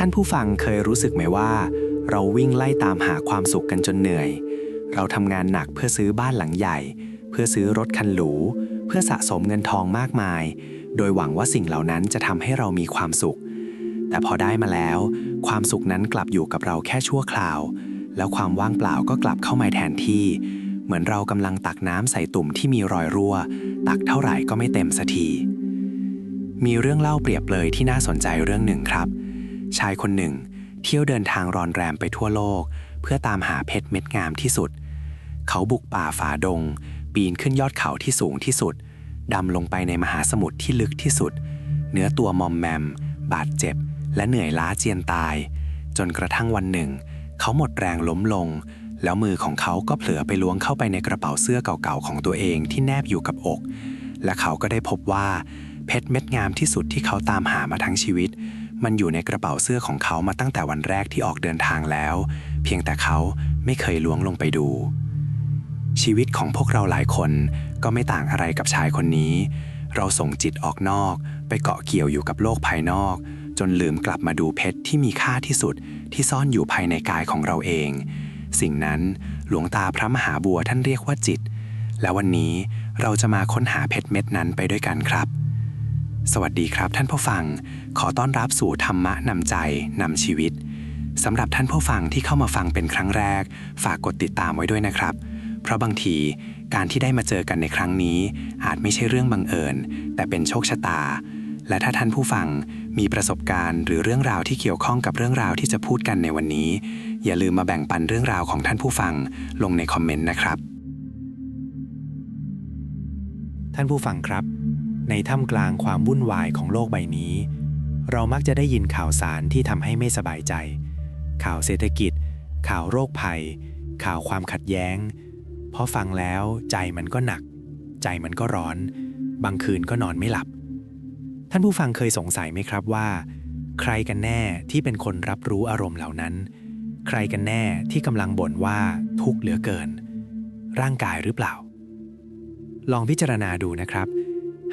ท่านผู้ฟังเคยรู้สึกไหมว่า เราวิ่งไล่ตามหาความสุขกันจนเหนื่อย เราทำงานหนักเพื่อซื้อบ้านหลังใหญ่ เพื่อซื้อรถคันหรู เพื่อสะสมเงินทองมากมาย โดยหวังว่าสิ่งเหล่านั้นจะทำให้เรามีความสุข แต่พอได้มาแล้ว ความสุขนั้นกลับอยู่กับเราแค่ชั่วคราว แล้วความว่างเปล่าก็กลับเข้ามาแทนที่ เหมือนเรากำลังตักน้ำใส่ตุ่มที่มีรอยรั่ว ตักเท่าไหร่ก็ไม่เต็มสักทีมีเรื่องเล่าเปรียบเลยที่น่าสนใจเรื่องหนึ่งครับ ชายคนหนึ่ง เที่ยวเดินทางรอนแรมไปทั่วโลก เพื่อตามหาเพชรเม็ดงามที่สุด เขาบุกป่าฝ่าดง ปีนขึ้นยอดเขาที่สูงที่สุด ดำลงไปในมหาสมุทรที่ลึกที่สุด เนื้อตัวมอมแมม บาดเจ็บ และเหนื่อยล้าเจียนตาย จนกระทั่งวันหนึ่ง เขาหมดแรงล้มลง แล้วมือของเขาก็เผลอไปล้วงเข้าไปในกระเป๋าเสื้อเก่าๆของตัวเองที่แนบอยู่กับอก และเขาก็ได้พบว่าเพชรเม็ดงามที่สุดที่เขาตามหามาทั้งชีวิต มันอยู่ในกระเป๋าเสื้อของเขามาตั้งแต่วันแรกที่ออกเดินทางแล้ว เพียงแต่เขาไม่เคยล้วงลงไปดู ชีวิตของพวกเราหลายคนก็ไม่ต่างอะไรกับชายคนนี้ เราส่งจิตออกนอก ไปเกาะเกี่ยวอยู่กับโลกภายนอก จนลืมกลับมาดูเพชรที่มีค่าที่สุดที่ซ่อนอยู่ภายในกายของเราเอง สิ่งนั้นหลวงตาพระมหาบัวท่านเรียกว่าจิต และวันนี้เราจะมาค้นหาเพชรเม็ดนั้นไปด้วยกันครับ สวัสดีครับท่านผู้ฟัง ขอต้อนรับสู่ธรรมะนำใจนำชีวิตสำหรับท่านผู้ฟังที่เข้ามาฟังเป็นครั้งแรก ฝากกดติดตามไว้ด้วยนะครับ เพราะบางทีการที่ได้มาเจอกันในครั้งนี้ อาจไม่ใช่เรื่องบังเอิญ แต่เป็นโชคชะตา และถ้าท่านผู้ฟังมีประสบการณ์หรือเรื่องราวที่เกี่ยวข้องกับเรื่องราวที่จะพูดกันในวันนี้ อย่าลืมมาแบ่งปันเรื่องราวของท่านผู้ฟังลงในคอมเมนต์นะครับ ท่านผู้ฟังครับ ในท่ามกลางความวุ่นวายของโลกใบนี้ เรามักจะได้ยินข่าวสารที่ทำให้ไม่สบายใจ ข่าวเศรษฐกิจ ข่าวโรคภัย ข่าวความขัดแย้ง พอฟังแล้วใจมันก็หนัก ใจมันก็ร้อน บางคืนก็นอนไม่หลับ ท่านผู้ฟังเคยสงสัยไหมครับว่า ใครกันแน่ที่เป็นคนรับรู้อารมณ์เหล่านั้น ใครกันแน่ที่กำลังบ่นว่าทุกข์เหลือเกิน ร่างกายหรือเปล่า ลองพิจารณาดูนะครับ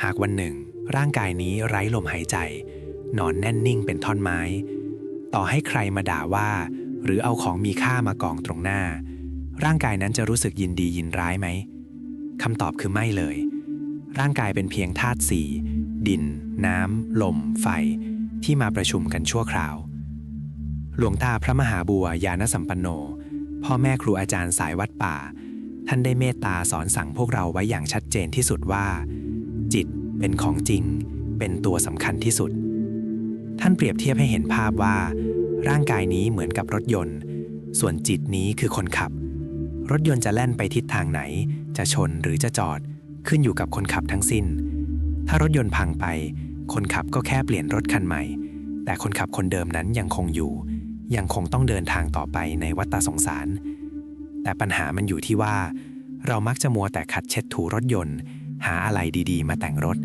หากวันหนึ่ง ร่างกายนี้ไร้ลมหายใจ นอนแน่นนิ่งเป็นท่อนไม้ ต่อให้ใครมาด่าว่า หรือเอาของมีค่ามากองตรงหน้า ร่างกายนั้นจะรู้สึกยินดียินร้ายไหมคำตอบคือไม่เลย ร่างกายเป็นเพียงธาตุสี่ดิน น้ำ ลม ไฟ ที่มาประชุมกันชั่วคราว หลวงตาพระมหาบัวยานสัมปันโน พ่อแม่ครูอาจารย์สายวัดป่า ท่านได้เมตตาสอนสั่งพวกเราไว้อย่างชัดเจนที่สุดว่า จิตเป็นของจริง เป็นตัวสำคัญที่สุด ท่านเปรียบเทียบให้เห็นภาพว่า ร่างกายนี้เหมือนกับรถยนต์ ส่วนจิตนี้คือคนขับ รถยนต์จะแล่นไปทิศทางไหน จะชนหรือจะจอด ขึ้นอยู่กับคนขับทั้งสิ้น ถ้ารถยนต์พังไป คนขับก็แค่เปลี่ยนรถคันใหม่ แต่คนขับคนเดิมนั้นยังคงอยู่ ยังคงต้องเดินทางต่อไปในวัฏฏสงสาร แต่ปัญหามันอยู่ที่ว่า เรามักจะมัวแต่ขัดเช็ดถูรถยนต์ หาอะไรดีๆ มาแต่งรถ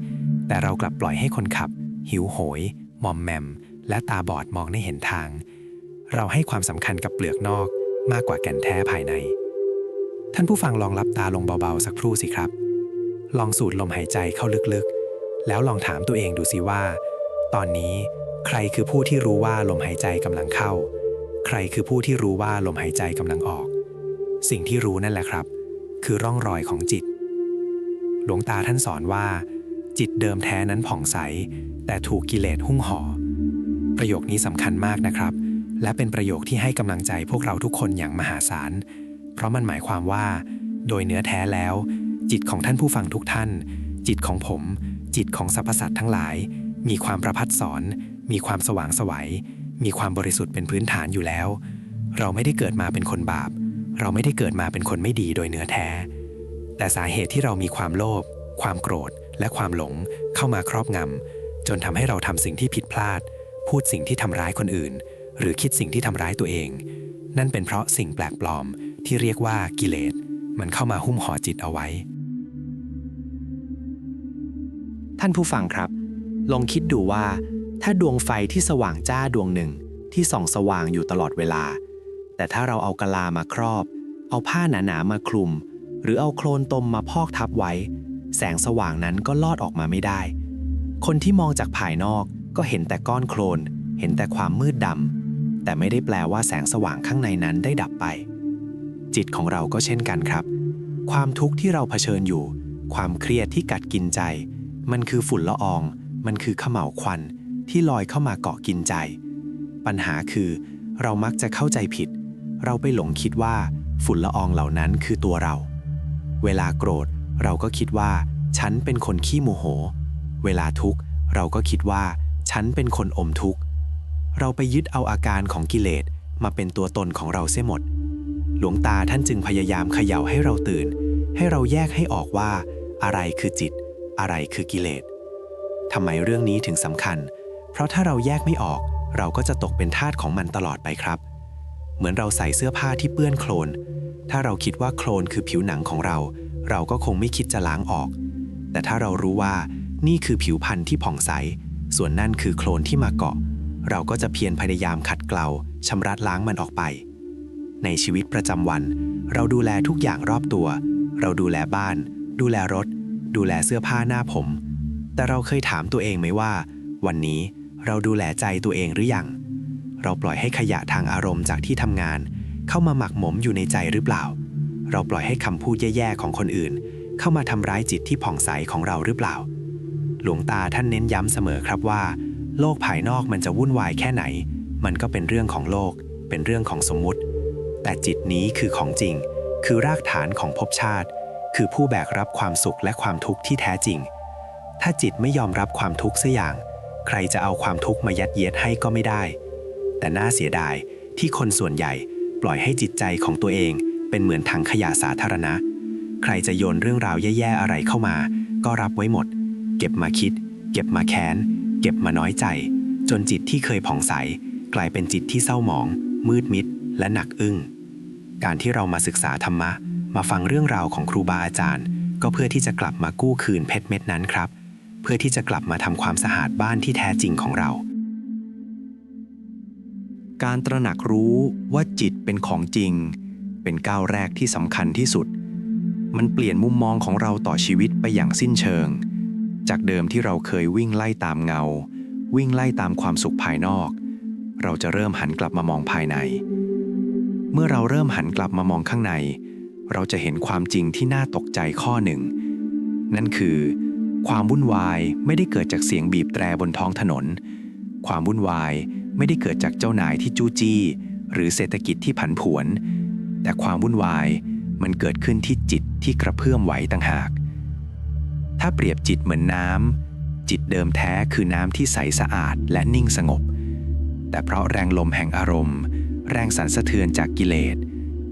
แต่เรากลับปล่อยให้คนขับ หิวโหย มอมแมม และตาบอดมองไม่เห็นทาง เราให้ความสำคัญกับเปลือกนอกมากกว่าแก่นแท้ภายใน ท่านผู้ฟังลองรับตาลงเบาๆ สักครู่สิครับ ลองสูดลมหายใจเข้าลึกๆ แล้วลองถามตัวเองดูสิว่า ตอนนี้ใครคือผู้ที่รู้ว่าลมหายใจกำลังเข้า ใครคือผู้ที่รู้ว่าลมหายใจกำลังออก สิ่งที่รู้นั่นแหละครับ คือร่องรอยของจิต ลวงตาท่านสอนว่า จิตเดิมแท้นั้นผ่องใส แต่ถูกกิเลสหุ้มห่อ ประโยคนี้สำคัญมากนะครับ และเป็นประโยคที่ให้กำลังใจพวกเราทุกคนอย่างมหาศาล เพราะมันหมายความว่า โดยเนื้อแท้แล้ว จิตของท่านผู้ฟังทุกท่าน จิตของผม จิตของสรรพสัตว์ทั้งหลาย มีความประพัดสอน มีความสว่างสวัยมีความบริสุทธิ์เป็นพื้นฐานอยู่แล้ว เราไม่ได้เกิดมาเป็นคนบาป เราไม่ได้เกิดมาเป็นคนไม่ดีโดยเนื้อแท้ แต่สาเหตุที่เรามีความโลภความโกรธ และความหลงเข้ามาครอบงำ จนทำให้เราทำสิ่งที่ผิดพลาด พูดสิ่งที่ทำร้ายคนอื่น หรือคิดสิ่งที่ทำร้ายตัวเอง นั่นเป็นเพราะสิ่งแปลกปลอมที่เรียกว่ากิเลส มันเข้ามาหุ้มห่อจิตเอาไว้ ท่านผู้ฟังครับ ลองคิดดูว่า ถ้าดวงไฟที่สว่างจ้าดวงหนึ่งที่ส่องสว่างอยู่ตลอดเวลา แต่ถ้าเราเอากะลามาครอบ เอาผ้าหนาๆมาคลุม หรือเอาโคลนตมมาพอกทับไว้ แสงสว่างนั้นก็ลอดออกมาไม่ได้ คนที่มองจากภายนอกก็เห็นแต่ก้อนโคลน เห็นแต่ความมืดดำ แต่ไม่ได้แปลว่าแสงสว่างข้างในนั้นได้ดับไป จิตของเราก็เช่นกันครับ ความทุกข์ที่เราเผชิญอยู่ ความเครียดที่กัดกินใจ มันคือฝุ่นละออง มันคือขม่าวควันที่ลอยเข้ามาเกาะกินใจ ปัญหาคือ เรามักจะเข้าใจผิด เราไปหลงคิดว่า ฝุ่นละอองเหล่านั้นคือตัวเรา เวลาโกรธ เราก็คิดว่า ฉันเป็นคนขี้โมโห เวลาทุกข์ เราก็คิดว่า ฉันเป็นคนอมทุกข์ เราไปยึดเอาอาการของกิเลสมาเป็นตัวตนของเราเสียหมด หลวงตาท่านจึงพยายามเขย่าให้เราตื่น ให้เราแยกให้ออกว่า อะไรคือจิต อะไรคือกิเลสทำไมเรื่องนี้ถึงสำคัญ เพราะถ้าเราแยกไม่ออก เราก็จะตกเป็นทาสของมันตลอดไปครับ เหมือนเราใส่เสื้อผ้าที่เปื้อนโคลน ถ้าเราคิดว่าโคลนคือผิวหนังของเรา เราก็คงไม่คิดจะล้างออก แต่ถ้าเรารู้ว่านี่คือผิวพรรณที่ผ่องใส ส่วนนั่นคือโคลนที่มาเกาะ เราก็จะเพียรพยายามขัดเกลาชำระล้างมันออกไป ในชีวิตประจำวัน เราดูแลทุกอย่างรอบตัว เราดูแลบ้าน ดูแลรถ ดูแลเสื้อผ้าหน้าผม แต่เราเคยถามตัวเองไหมว่า วันนี้เราดูแลใจตัวเองหรือยัง เราปล่อยให้ขยะทางอารมณ์จากที่ทำงาน เข้ามาหมักหมมอยู่ในใจหรือเปล่า เราปล่อยให้คำพูดแย่ๆของคนอื่น เข้ามาทำร้ายจิตที่ผ่องใสของเราหรือเปล่า หลวงตาท่านเน้นย้ำเสมอครับว่า โลกภายนอกมันจะวุ่นวายแค่ไหน มันก็เป็นเรื่องของโลก เป็นเรื่องของสมมุติ แต่จิตนี้คือของจริง คือรากฐานของภพชาติ คือผู้แบกรับความสุขและความทุกข์ที่แท้จริง ถ้าจิตไม่ยอมรับความทุกข์สัอย่าง ใครจะเอาความทุกข์มายัดเยียดให้ก็ไม่ได้ แต่น่าเสียดายที่คนส่วนใหญ่ ปล่อยให้จิตใจของตัวเอง เป็นเหมือนถังขยะสาธารณะ ใครจะโยนเรื่องราวแย่ๆอะไรเข้ามา ก็รับไว้หมด เก็บมาคิด เก็บมาแค้น เก็บมาน้อยใจ จนจิตที่เคยผ่องใส กลายเป็นจิตที่เศร้าหมอง มืดมิด และหนักอึ้ง การที่เรามาศึกษาธรรมะ มาฟังเรื่องราวของครูบาอาจารย์ ก็เพื่อที่จะกลับมากู้คืนเพชรเม็ดนั้นครับ เพื่อที่จะกลับมาทำความสะอาดบ้านที่แท้จริงของเรา การตระหนักรู้ว่าจิตเป็นของจริง เป็นก้าวแรกที่สำคัญที่สุด มันเปลี่ยนมุมมองของเราต่อชีวิตไปอย่างสิ้นเชิง จากเดิมที่เราเคยวิ่งไล่ตามเงา วิ่งไล่ตามความสุขภายนอก เราจะเริ่มหันกลับมามองภายใน เมื่อเราเริ่มหันกลับมามองข้างใน เราจะเห็นความจริงที่น่าตกใจข้อหนึ่ง นั่นคือ ความวุ่นวายไม่ได้เกิดจากเสียงบีบแตรบนท้องถนน ความวุ่นวาย ไม่ได้เกิดจากเจ้านายที่จู้จี้ หรือเศรษฐกิจที่ผันผวน แต่ความวุ่นวายมันเกิดขึ้นที่จิตที่กระเพื่อมไหวต่างหาก ถ้าเปรียบจิตเหมือนน้ำจิตเดิมแท้คือน้ำที่ใสสะอาดและนิ่งสงบ แต่เพราะแรงลมแห่งอารมณ์ แรงสั่นสะเทือนจากกิเลส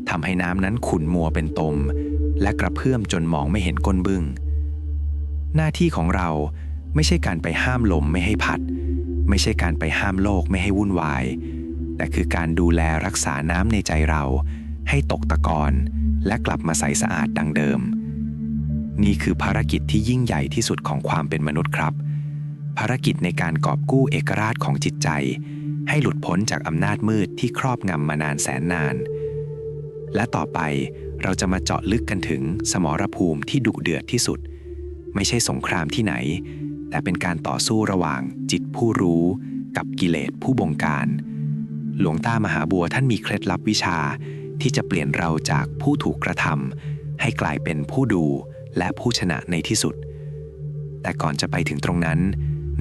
ทำให้น้ำนั้นขุ่นมัวเป็นตม และกระเพื่อมจนมองไม่เห็นก้นบึ้งหน้าที่ของเราไม่ใช่การไปห้ามลมไม่ให้พัด ไม่ใช่การไปห้ามโลกไม่ให้วุ่นวาย แต่คือการดูแลรักษาน้ำในใจเรา ให้ตกตะกอนและกลับมาใสสะอาดดังเดิม นี่คือภารกิจที่ยิ่งใหญ่ที่สุดของความเป็นมนุษย์ครับ ภารกิจในการกอบกู้เอกราชของจิตใจ ให้หลุดพ้นจากอำนาจมืดที่ครอบงำมานานแสนนาน และต่อไปเราจะมาเจาะลึกกันถึงสมรภูมิที่ดุเดือดที่สุด ไม่ใช่สงครามที่ไหน แต่เป็นการต่อสู้ระหว่างจิตผู้รู้กับกิเลสผู้บงการ หลวงตามหาบัวท่านมีเคล็ดลับวิชาที่จะเปลี่ยนเราจากผู้ถูกกระทำให้กลายเป็นผู้ดูและผู้ชนะในที่สุด แต่ก่อนจะไปถึงตรงนั้น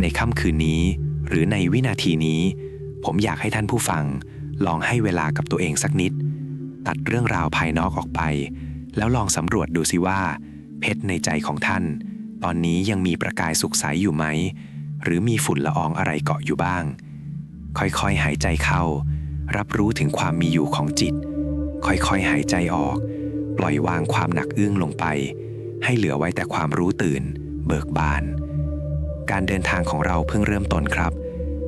ในค่ำคืนนี้ หรือในวินาทีนี้ ผมอยากให้ท่านผู้ฟัง ลองให้เวลากับตัวเองสักนิด ตัดเรื่องราวภายนอกออกไป แล้วลองสำรวจดูสิว่า เพชรในใจของท่าน ตอนนี้ยังมีประกายสุขใสอยู่ไหม หรือมีฝุ่นละอองอะไรเกาะอยู่บ้าง ค่อยๆ หายใจเข้า รับรู้ถึงความมีอยู่ของจิต ค่อยๆ หายใจออก ปล่อยวางความหนักอึ้งลงไป ให้เหลือไว้แต่ความรู้ตื่น เบิกบาน การเดินทางของเราเพิ่งเริ่มต้นครับ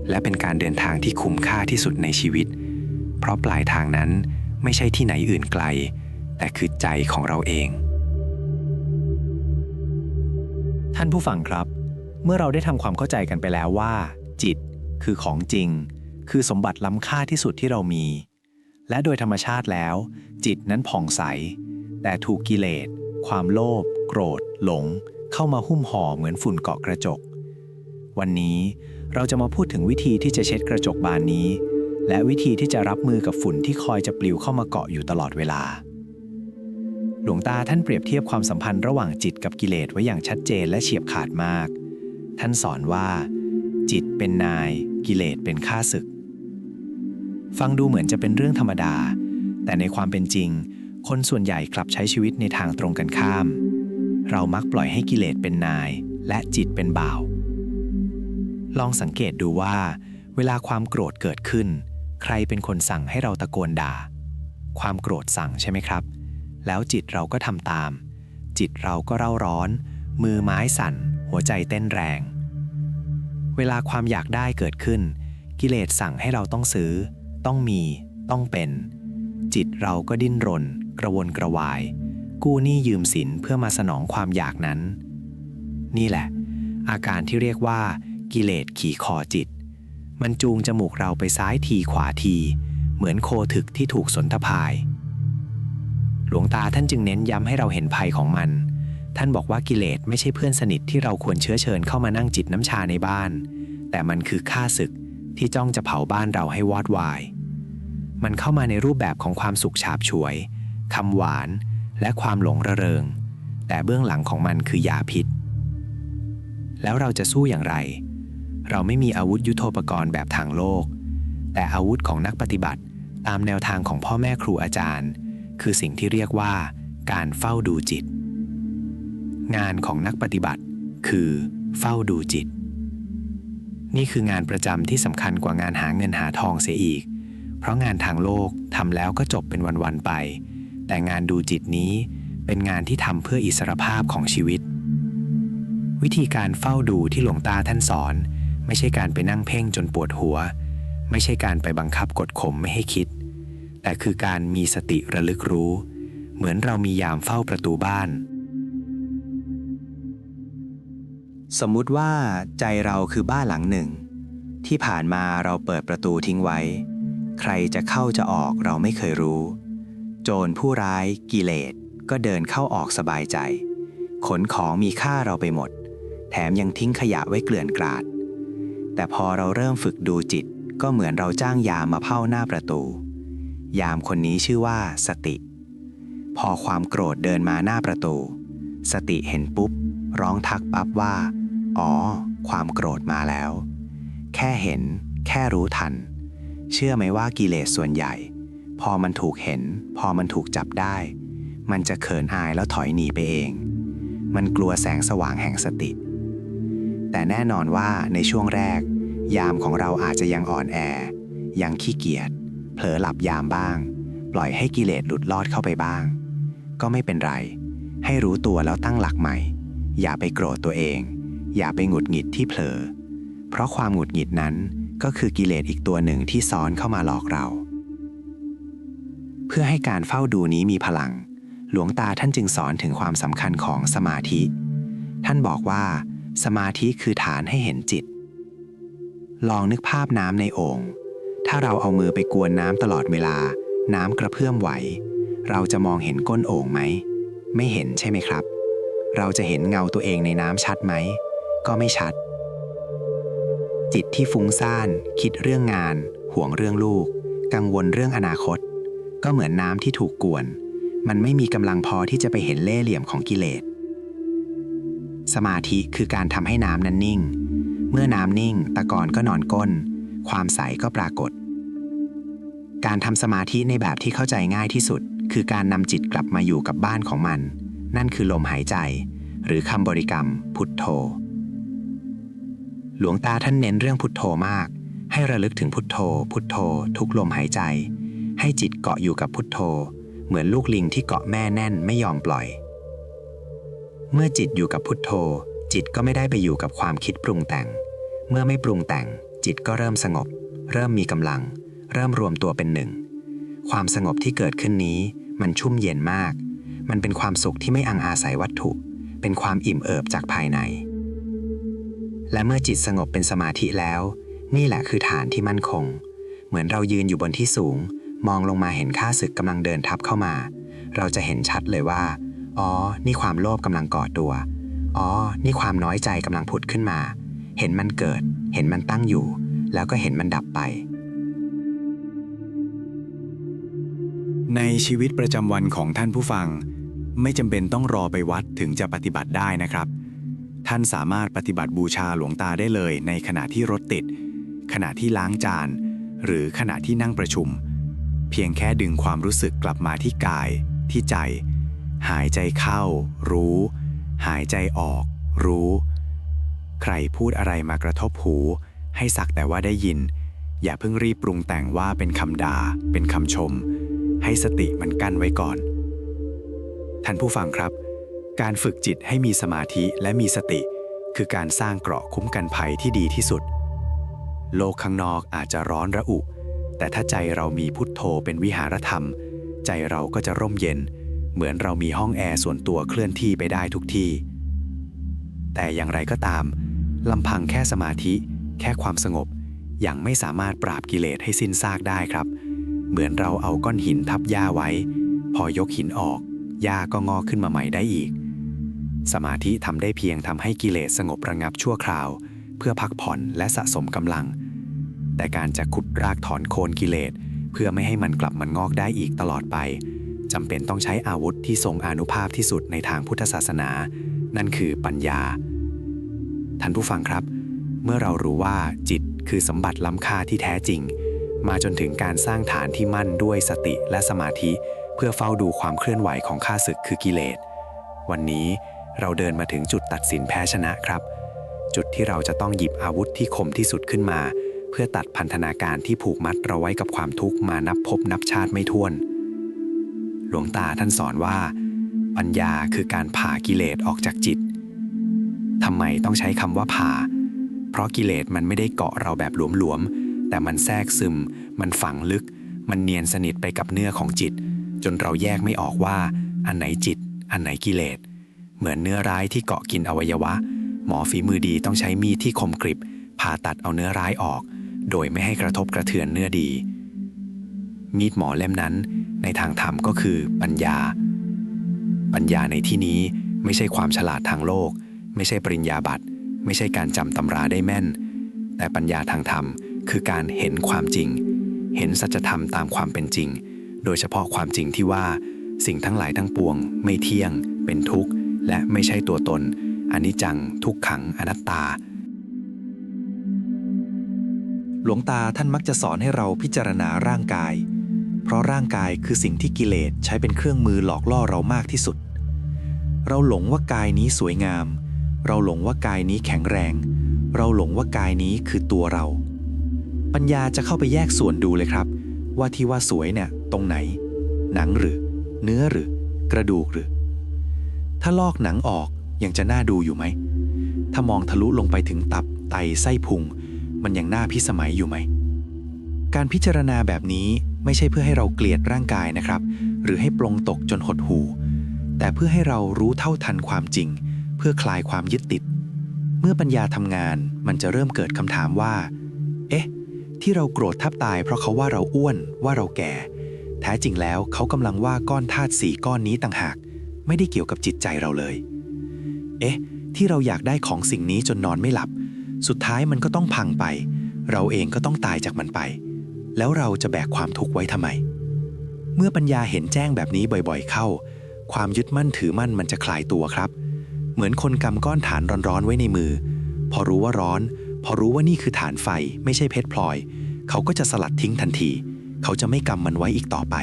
และเป็นการเดินทางที่คุ้มค่าที่สุดในชีวิต เพราะปลายทางนั้นไม่ใช่ที่ไหนอื่นไกล แต่คือใจของเราเอง ท่านผู้ฟังครับ เมื่อเราได้ทำความเข้าใจกันไปแล้วว่า จิตคือของจริง คือสมบัติล้ำค่าที่สุดที่เรามี และโดยธรรมชาติแล้ว จิตนั้นผ่องใส แต่ถูกกิเลส ความโลภโกรธ หลง เข้ามาหุ้มห่อเหมือนฝุ่นเกาะกระจก วันนี้เราจะมาพูดถึงวิธีที่จะเช็ดกระจกบานนี้ และวิธีที่จะรับมือกับฝุ่นที่คอยจะปลิวเข้ามาเกาะอยู่ตลอดเวลา หลวงตาท่านเปรียบเทียบความสัมพันธ์ระหว่างจิตกับกิเลสไว้อย่างชัดเจนและเฉียบขาดมาก ท่านสอนว่า จิตเป็นนาย กิเลสเป็นข้าศึก ฟังดูเหมือนจะเป็นเรื่องธรรมดา แต่ในความเป็นจริง คนส่วนใหญ่กลับใช้ชีวิตในทางตรงกันข้าม เรามักปล่อยให้กิเลสเป็นนาย และจิตเป็นบ่าว ลองสังเกตดูว่า เวลาความโกรธเกิดขึ้น ใครเป็นคนสั่งให้เราตะโกนด่า ความโกรธสั่งใช่ไหมครับ แล้วจิตเราก็ทำตาม จิตเราก็เร่าร้อน มือไม้สั่น หัวใจเต้นแรง เวลาความอยากได้เกิดขึ้น กิเลสสั่งให้เราต้องซื้อ ต้องมี ต้องเป็น จิตเราก็ดิ้นรน กระวนกระวาย กู้หนี้ยืมสินเพื่อมาสนองความอยากนั้น นี่แหละ อาการที่เรียกว่า กิเลสขี่คอจิต มันจูงจมูกเราไปซ้ายทีขวาที เหมือนโคถึกที่ถูกสนทพาย หลวงตาท่านจึงเน้นย้ำให้เราเห็นภัยของมัน ท่านบอกว่ากิเลสไม่ใช่เพื่อนสนิทที่เราควรเชื้อเชิญเข้ามานั่งจิตน้ำชาในบ้าน แต่มันคือข้าศึกที่จ้องจะเผาบ้านเราให้วอดวาย มันเข้ามาในรูปแบบของความสุขฉาบฉวยคำหวาน และความหลงระเริง แต่เบื้องหลังของมันคือยาพิษ แล้วเราจะสู้อย่างไร เราไม่มีอาวุธยุโทโธปกรณ์แบบทางโลก แต่อาวุธของนักปฏิบัติตามแนวทางของพ่อแม่ครูอาจารย์ คือสิ่งที่เรียกว่า การเฝ้าดูจิต งานของนักปฏิบัติ คือ เฝ้าดูจิต นี่คืองานประจำที่สำคัญกว่างานหาเงินหาทองเสียอีก เพราะงานทางโลกทำแล้วก็จบเป็นวันๆไป แต่งานดูจิตนี้เป็นงานที่ทำเพื่ออิสรภาพของชีวิต วิธีการเฝ้าดูที่หลวงตาท่านสอน ไม่ใช่การไปนั่งเพ่งจนปวดหัว ไม่ใช่การไปบังคับกดข่มไม่ให้คิด แต่คือการมีสติระลึกรู้ เหมือนเรามียามเฝ้าประตูบ้าน สมมุติว่าใจเราคือบ้านหลังหนึ่ง ที่ผ่านมาเราเปิดประตูทิ้งไว้ ใครจะเข้าจะออกเราไม่เคยรู้ โจรผู้ร้ายกิเลสก็เดินเข้าออกสบายใจ ขนของมีค่าเราไปหมด แถมยังทิ้งขยะไว้เกลื่อนกลาด แต่พอเราเริ่มฝึกดูจิตก็เหมือนเราจ้างยามมาเฝ้าหน้าประตู ยามคนนี้ชื่อว่าสติ พอความโกรธเดินมาหน้าประตู สติเห็นปุ๊บ ร้องทักปั๊บว่า อ๋อ ความโกรธมาแล้ว แค่เห็น แค่รู้ทัน เชื่อไหมว่ากิเลสส่วนใหญ่ พอมันถูกเห็น พอมันถูกจับได้ มันจะเขินอายแล้วถอยหนีไปเอง มันกลัวแสงสว่างแห่งสติ แต่แน่นอนว่าในช่วงแรก ยามของเราอาจจะยังอ่อนแอ ยังขี้เกียจ เผลอหลับยามบ้าง ปล่อยให้กิเลสหลุดลอดเข้าไปบ้าง ก็ไม่เป็นไร ให้รู้ตัวแล้วตั้งหลักใหม่ อย่าไปโกรธตัวเอง อย่าไปหงุดหงิดที่เผลอ เพราะความหงุดหงิดนั้นก็คือกิเลสอีกตัวหนึ่งที่ซ้อนเข้ามาหลอกเรา เพื่อให้การเฝ้าดูนี้มีพลัง หลวงตาท่านจึงสอนถึงความสำคัญของสมาธิ ท่านบอกว่า สมาธิคือฐานให้เห็นจิต ลองนึกภาพน้ำในโอ่ง ถ้าเราเอามือไปกวนน้ำตลอดเวลา น้ำกระเพื่อมไหว เราจะมองเห็นก้นโอ่งไหม ไม่เห็นใช่ไหมครับ เราจะเห็นเงาตัวเองในน้ำชัดไหม ก็ไม่ชัด จิตที่ฟุ้งซ่าน คิดเรื่องงาน ห่วงเรื่องลูก กังวลเรื่องอนาคต ก็เหมือนน้ำที่ถูกกวน มันไม่มีกำลังพอที่จะไปเห็นเล่ห์เหลี่ยมของกิเลส สมาธิคือการทำให้น้ำนั้นนิ่ง เมื่อน้ำนิ่ง ตะกอนก็นอนก้นความใสก็ปรากฏ การทำสมาธิในแบบที่เข้าใจง่ายที่สุด คือการนำจิตกลับมาอยู่กับบ้านของมัน นั่นคือลมหายใจ หรือคำบริกรรม พุทโธ หลวงตาท่านเน้นเรื่องพุทโธมาก ให้ระลึกถึงพุทโธ พุทโธ ทุกลมหายใจ ให้จิตเกาะอยู่กับพุทโธ เหมือนลูกลิงที่เกาะแม่แน่นไม่ยอมปล่อย เมื่อจิตอยู่กับพุทโธ จิตก็ไม่ได้ไปอยู่กับความคิดปรุงแต่ง เมื่อไม่ปรุงแต่ง จิตก็เริ่มสงบ เริ่มมีกำลัง เริ่มรวมตัวเป็นหนึ่ง ความสงบที่เกิดขึ้นนี้มันชุ่มเย็นมาก มันเป็นความสุขที่ไม่อังอาศัยวัตถุ เป็นความอิ่มเอิบจากภายใน และเมื่อจิตสงบเป็นสมาธิแล้ว นี่แหละคือฐานที่มั่นคง เหมือนเรายืนอยู่บนที่สูง มองลงมาเห็นข้าศึกกำลังเดินทับเข้ามา เราจะเห็นชัดเลยว่า อ๋อ นี่ความโลภกำลังก่อตัว อ๋อ นี่ความน้อยใจกำลังผุดขึ้นมา เห็นมันเกิด เห็นมันตั้งอยู่ แล้วก็เห็นมันดับไป ในชีวิตประจำวันของท่านผู้ฟัง ไม่จำเป็นต้องรอไปวัดถึงจะปฏิบัติได้นะครับ ท่านสามารถปฏิบัติบูชาหลวงตาได้เลย ในขณะที่รถติด ขณะที่ล้างจาน หรือขณะที่นั่งประชุม เพียงแค่ดึงความรู้สึกกลับมาที่กาย ที่ใจ หายใจเข้า รู้ หายใจออก รู้ ใครพูดอะไรมากระทบหู ให้สักแต่ว่าได้ยิน อย่าเพิ่งรีบปรุงแต่งว่าเป็นคำด่าเป็นคำชม ให้สติมันกั้นไว้ก่อน ท่านผู้ฟังครับ การฝึกจิตให้มีสมาธิและมีสติ คือการสร้างเกราะคุ้มกันภัยที่ดีที่สุด โลกข้างนอกอาจจะร้อนระอุ แต่ถ้าใจเรามีพุทโธเป็นวิหารธรรม ใจเราก็จะร่มเย็น เหมือนเรามีห้องแอร์ส่วนตัวเคลื่อนที่ไปได้ทุกที่ แต่อย่างไรก็ตามลำพังแค่สมาธิ แค่ความสงบยังไม่สามารถปราบกิเลสให้สิ้นซากได้ครับ เหมือนเราเอาก้อนหินทับหญ้าไว้ พอยกหินออกหญ้าก็งอกขึ้นมาใหม่ได้อีก สมาธิทำได้เพียงทำให้กิเลสสงบระงับชั่วคราว เพื่อพักผ่อนและสะสมกำลัง แต่การจะขุดรากถอนโคนกิเลส เพื่อไม่ให้มันกลับมันงอกได้อีกตลอดไปจำเป็นต้องใช้อาวุธที่ทรงอนุภาพที่สุดในทางพุทธศาสนา นั่นคือปัญญา ท่านผู้ฟังครับ เมื่อเรารู้ว่าจิตคือสมบัติล้ำค่าที่แท้จริง มาจนถึงการสร้างฐานที่มั่นด้วยสติและสมาธิ เพื่อเฝ้าดูความเคลื่อนไหวของข้าศึกคือกิเลส วันนี้เราเดินมาถึงจุดตัดสินแพ้ชนะครับ จุดที่เราจะต้องหยิบอาวุธที่คมที่สุดขึ้นมา เพื่อตัดพันธนาการที่ผูกมัดเราไว้กับความทุกข์มานับพบนับชาติไม่ถ้วน หลวงตาท่านสอนว่า ปัญญาคือการผ่ากิเลสออกจากจิตทำไมต้องใช้คำว่าผ่า เพราะกิเลสมันไม่ได้เกาะเราแบบหลวมๆ แต่มันแทรกซึม มันฝังลึก มันเนียนสนิทไปกับเนื้อของจิต จนเราแยกไม่ออกว่า อันไหนจิต อันไหนกิเลส เหมือนเนื้อร้ายที่เกาะกินอวัยวะ หมอฝีมือดีต้องใช้มีดที่คมกริบผ่าตัดเอาเนื้อร้ายออก โดยไม่ให้กระทบกระเทือนเนื้อดี มีดหมอเล่มนั้น ในทางธรรมก็คือปัญญา ปัญญาในที่นี้ไม่ใช่ความฉลาดทางโลก ไม่ใช่ปริญญาบัตรไม่ใช่การจำตำราได้แม่น แต่ปัญญาทางธรรม คือการเห็นความจริง เห็นสัจธรรมตามความเป็นจริง โดยเฉพาะความจริงที่ว่าสิ่งทั้งหลายทั้งปวง ไม่เที่ยง เป็นทุกข์ และไม่ใช่ตัวตนอนิจจังทุกขังอนัตตา หลวงตาท่านมักจะสอนให้เราพิจารณาร่างกาย เพราะร่างกายคือสิ่งที่กิเลสใช้เป็นเครื่องมือหลอกล่อเรามากที่สุด เราหลงว่ากายนี้สวยงาม เราหลงว่ากายนี้แข็งแรง เราหลงว่ากายนี้คือตัวเรา ปัญญาจะเข้าไปแยกส่วนดูเลยครับ ว่าที่ว่าสวยเนี่ยตรงไหน หนังหรือ เนื้อหรือ กระดูกหรือ ถ้าลอกหนังออกยังจะน่าดูอยู่ไหม ถ้ามองทะลุลงไปถึงตับไตไส้พุง มันยังน่าพิสมัยอยู่ไหม การพิจารณาแบบนี้ไม่ใช่เพื่อให้เราเกลียดร่างกายนะครับ หรือให้ปลงตกจนหดหู แต่เพื่อให้เรารู้เท่าทันความจริง เพื่อคลายความยึดติด เมื่อปัญญาทำงานมันจะเริ่มเกิดคำถามว่า เอ๊ะ ที่เราโกรธแทับตายเพราะเขาว่าเราอ้วนว่าเราแก่ แท้จริงแล้วเขากำลังว่าก้อนธาตุสีก้อนนี้ต่างหาก ไม่ได้เกี่ยวกับจิตใจเราเลย เอ๊ะ ที่เราอยากได้ของสิ่งนี้จนนอนไม่หลับ สุดท้ายมันก็ต้องพังไป เราเองก็ต้องตายจากมันไป แล้วเราจะแบกความทุกข์ไว้ทำไม เมื่อปัญญาเห็นแจ้งแบบนี้บ่อยๆ เข้า ความยึดมั่นถือมั่นมันจะคลายตัวครับ เหมือนคนกำก้อนฐานร้อนๆไว้ในมือ พอรู้ว่าร้อน พอรู้ว่านี่คือฐานไฟไม่ใช่เพชรพลอย เขาก็จะสลัดทิ้งทันที เขาจะไม่กำมันไว้อีกต่อไป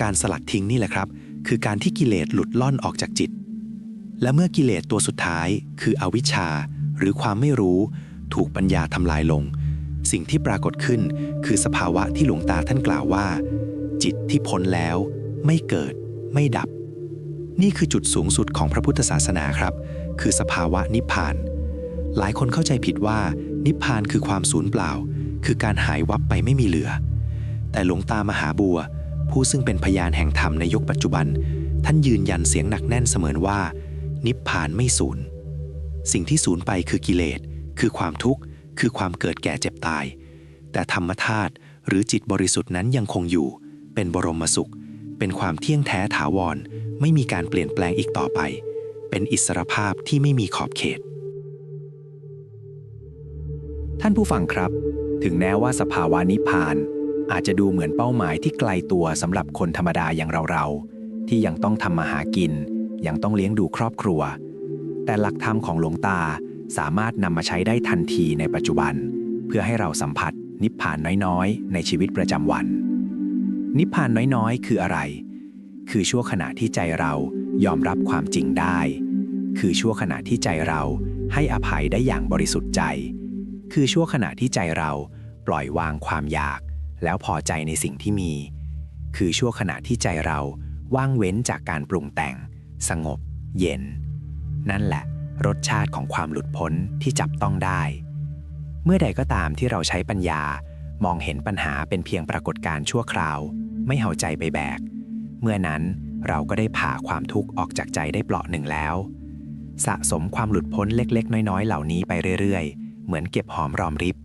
การสลัดทิ้งนี่แหละครับ คือการที่กิเลสหลุดล่อนออกจากจิต และเมื่อกิเลสตัวสุดท้าย คืออวิชชา หรือความไม่รู้ ถูกปัญญาทำลายลง สิ่งที่ปรากฏขึ้น คือสภาวะที่หลวงตาท่านกล่าวว่า จิตที่พ้นแล้ว ไม่เกิด ไม่ดับ นี่คือจุดสูงสุดของพระพุทธศาสนาครับ คือสภาวะนิพพาน หลายคนเข้าใจผิดว่า นิพพานคือความสูญเปล่า คือการหายวับไปไม่มีเหลือ แต่หลวงตามหาบัว ผู้ซึ่งเป็นพยานแห่งธรรมในยุคปัจจุบัน ท่านยืนยันเสียงหนักแน่นเสมอว่า นิพพานไม่สูญสิ่งที่สูญไปคือกิเลส คือความทุกข์ คือความเกิดแก่เจ็บตาย แต่ธรรมธาตุหรือจิตบริสุทธิ์นั้นยังคงอยู่ เป็นบรมสุข เป็นความเที่ยงแท้ถาวร ไม่มีการเปลี่ยนแปลงอีกต่อไป เป็นอิสรภาพที่ไม่มีขอบเขต ท่านผู้ฟังครับ ถึงแม้ว่าสภาวะนิพพาน อาจจะดูเหมือนเป้าหมายที่ไกลตัวสำหรับคนธรรมดาอย่างเราๆ ที่ยังต้องทำมาหากิน ยังต้องเลี้ยงดูครอบครัว แต่หลักธรรมของหลวงตาสามารถนำมาใช้ได้ทันทีในปัจจุบัน เพื่อให้เราสัมผัสนิพพานน้อยๆ ในชีวิตประจำวัน นิพพานน้อยๆ คืออะไร คือชั่วขณะที่ใจเรายอมรับความจริงได้ คือชั่วขณะที่ใจเราให้อภัยได้อย่างบริสุทธิ์ใจ คือชั่วขณะที่ใจเราปล่อยวางความอยาก แล้วพอใจในสิ่งที่มี คือชั่วขณะที่ใจเราว่างเว้นจากการปรุงแต่ง สงบ เย็น นั่นแหละ รสชาติของความหลุดพ้นที่จับต้องได้ เมื่อใดก็ตามที่เราใช้ปัญญามองเห็นปัญหาเป็นเพียงปรากฏการณ์ชั่วคราว ไม่เอาใจไปแบก เมื่อนั้นเราก็ได้ผ่าความทุกข์ออกจากใจได้เปลาะหนึ่งแล้ว สะสมความหลุดพ้นเล็กๆ น้อยๆ เหล่านี้ไปเรื่อยๆ เหมือนเก็บหอมรอมริบ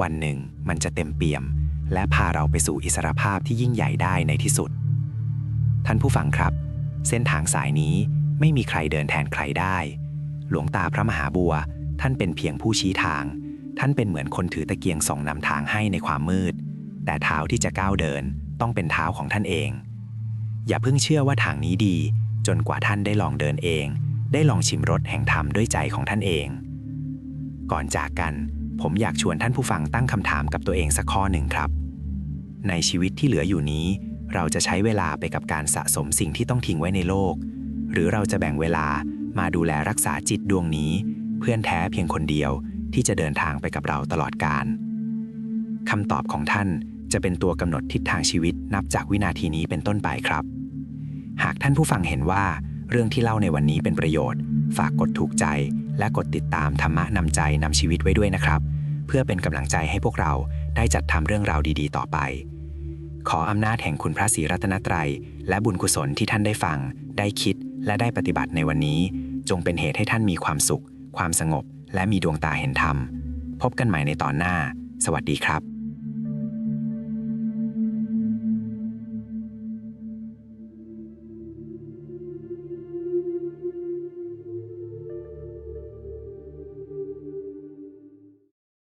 วันหนึ่งมันจะเต็มเปี่ยม และพาเราไปสู่อิสรภาพที่ยิ่งใหญ่ได้ในที่สุด ท่านผู้ฟังครับ เส้นทางสายนี้ไม่มีใครเดินแทนใครได้ หลวงตาพระมหาบัว ท่านเป็นเพียงผู้ชี้ทาง ท่านเป็นเหมือนคนถือตะเกียงส่องนำทางให้ในความมืด แต่เท้าที่จะก้าวเดินต้องเป็นเท้าของท่านเอง อย่าเพิ่งเชื่อว่าทางนี้ดี จนกว่าท่านได้ลองเดินเอง ได้ลองชิมรสแห่งธรรมด้วยใจของท่านเอง ก่อนจากกัน ผมอยากชวนท่านผู้ฟังตั้งคำถามกับตัวเองสักข้อหนึ่งครับ ในชีวิตที่เหลืออยู่นี้ เราจะใช้เวลาไปกับการสะสมสิ่งที่ต้องทิ้งไว้ในโลก หรือเราจะแบ่งเวลามาดูแลรักษาจิตดวงนี้ เพื่อนแท้เพียงคนเดียวที่จะเดินทางไปกับเราตลอดกาลคำตอบของท่านจะเป็นตัวกำหนดทิศทางชีวิตนับจากวินาทีนี้เป็นต้นไปครับ หากท่านผู้ฟังเห็นว่า เรื่องที่เล่าในวันนี้เป็นประโยชน์ ฝากกดถูกใจ และกดติดตามธรรมะนำใจนำชีวิตไว้ด้วยนะครับ เพื่อเป็นกำลังใจให้พวกเราได้จัดทำเรื่องราวดีๆ ต่อไป ขออำนาจแห่งคุณพระศรีรัตนตรัย และบุญกุศลที่ท่านได้ฟัง ได้คิดและได้ปฏิบัติในวันนี้ จงเป็นเหตุให้ท่านมีความสุข ความสงบ และมีดวงตาเห็นธรรม พบกันใหม่ในตอนหน้า สวัสดีครับ